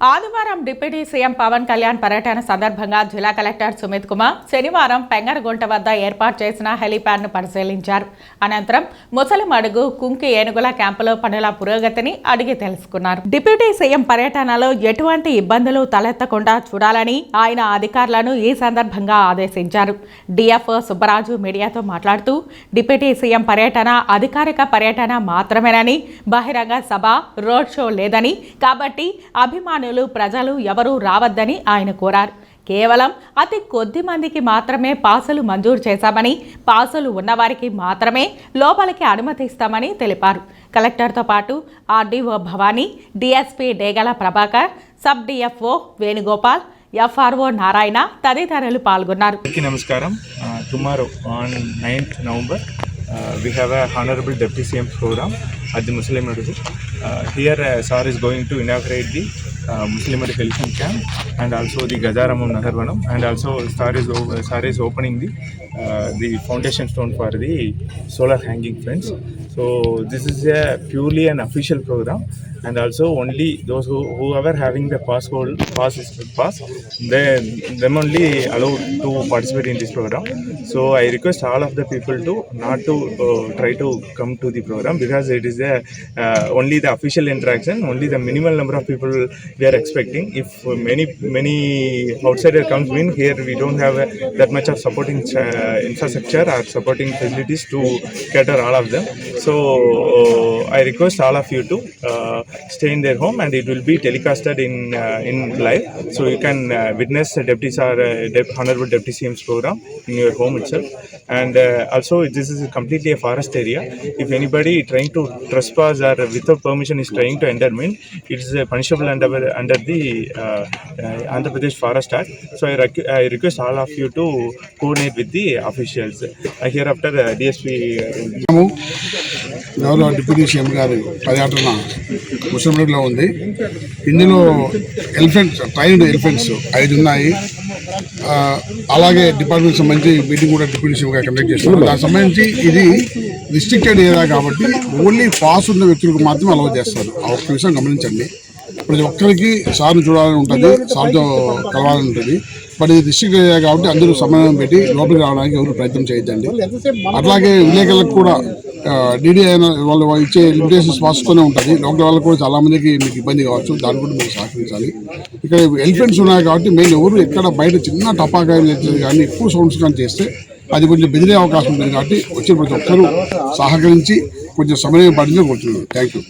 ఆదివారం deputy CM Pawan Kalyan పర్యటన సందర్భంగా జిల్లా కలెక్టర్ సుమిత్ కుమార్ శనివారం పెంగరగుంట వద్ద ఏర్పాటు చేసిన హెలీప్యాడ్ను పరిశీలించారు. అనంతరం ముసలిమడుగు కుంకి ఏనుగుల క్యాంపులో పనుల పురోగతిని అడిగి తెలుసుకున్నారు. డిప్యూటీ సీఎం పర్యటనలో ఎటువంటి ఇబ్బందులు తలెత్తకుండా చూడాలని ఆయన అధికారులను ఈ సందర్భంగా ఆదేశించారు. డిఎఫ్ఓ సుబ్బరాజు మీడియాతో మాట్లాడుతూ డిప్యూటీ సీఎం పర్యటన అధికారిక పర్యటన మాత్రమేనని బహిరంగ సభ రోడ్ షో లేదని కాబట్టి అభిమానులు ప్రజలు ఎవరూ రావద్దని ఆయన కోరారు. కేవలం అతి కొద్ది మందికి మాత్రమే పాసులు మంజూరు చేశామని పాసులు ఉన్నవారికి మాత్రమే లోపలికి అనుమతిస్తామని తెలిపారు. కలెక్టర్తో పాటు RDO Bhavani DSP Degala Prabhakar sub DFO Venugopal FRO Narayana తదితరులు పాల్గొన్నారు. నమస్కారం. Tomorrow on ninth November we have a honorable deputy CM program at the Muslim Adugu. Uh, here uh, SAR is going to inaugurate the Muslim Adugu elephant camp and also the Gajaramam Naharvanam and also SAR is, o- is opening the, the foundation stone for the solar hanging fence. So this is a purely an official program and also only those who whoever having the pass hold pass is pass they them only allowed to participate in this program so i request all of the people to not to uh, try to come to the program because it is a uh, only the official interaction only the minimal number of people we are expecting. If many many outsider comes in here we don't have that much of supporting uh, infrastructure or supporting facilities to cater all of them. So uh, i request all of you to uh, stay in their home and it will be telecasted in in live so you can witness the deputies or Dep- honorable deputy cm's program in your home itself. And also this is completely a forest area. If anybody trying to trespass or without permission is trying to enter it is punishable under under the uh, forest andhra pradesh forest act. So I, all I request all of you to coordinate with the officials. Uh, hereafter uh, dsp గౌరవ uh, deputy CM గారి పర్యటన ముసలిలో ఉంది. ఇందులో elephants trained elephants ఐదు ఉన్నాయి. అలాగే department సంబంధించి meeting కూడా డిప్యూటీ సీఎం గారు కండక్ట్ చేస్తున్నారు. దానికి సంబంధించి ఇది రిస్ట్రిక్టెడ్ ఏరియా కాబట్టి ఓన్లీ పాస్ ఉన్న వ్యక్తులకు మాత్రమే అలౌ చేస్తారు. ఆ ఒక్క విషయం గమనించండి. ప్రతి ఒక్కరికి సార్ని చూడాలని ఉంటుంది సార్తో కలవాలని ఉంటుంది. బట్ ఇది డిస్ట్రిక్ట్ ఏరియా కాబట్టి అందరూ సమన్వయం పెట్టి లోపలికి రావడానికి ఎవరు ప్రయత్నం చేయొద్దండి. అట్లాగే విలేకరులకు కూడా డీడీ అయిన వాళ్ళు ఇచ్చే లిమిటేషన్స్ పాస్తూనే ఉంటుంది. లోకల్ వాళ్ళకి కూడా చాలామందికి మీకు ఇబ్బంది కావచ్చు దాన్ని కూడా మీరు సహకరించాలి. ఇక్కడ ఎలిఫెంట్స్ ఉన్నాయి కాబట్టి మెయిన్ ఎవరు ఎక్కడ బయట చిన్న టపాకాయలు చేసేది కానీ ఎక్కువ సౌండ్స్ కానీ చేస్తే అది కొంచెం బెదిరే అవకాశం ఉంటుంది కాబట్టి వచ్చిన ప్రతి ఒక్కరూ సహకరించి కొంచెం సమయం పడిందని కోరుతున్నాను. Thank you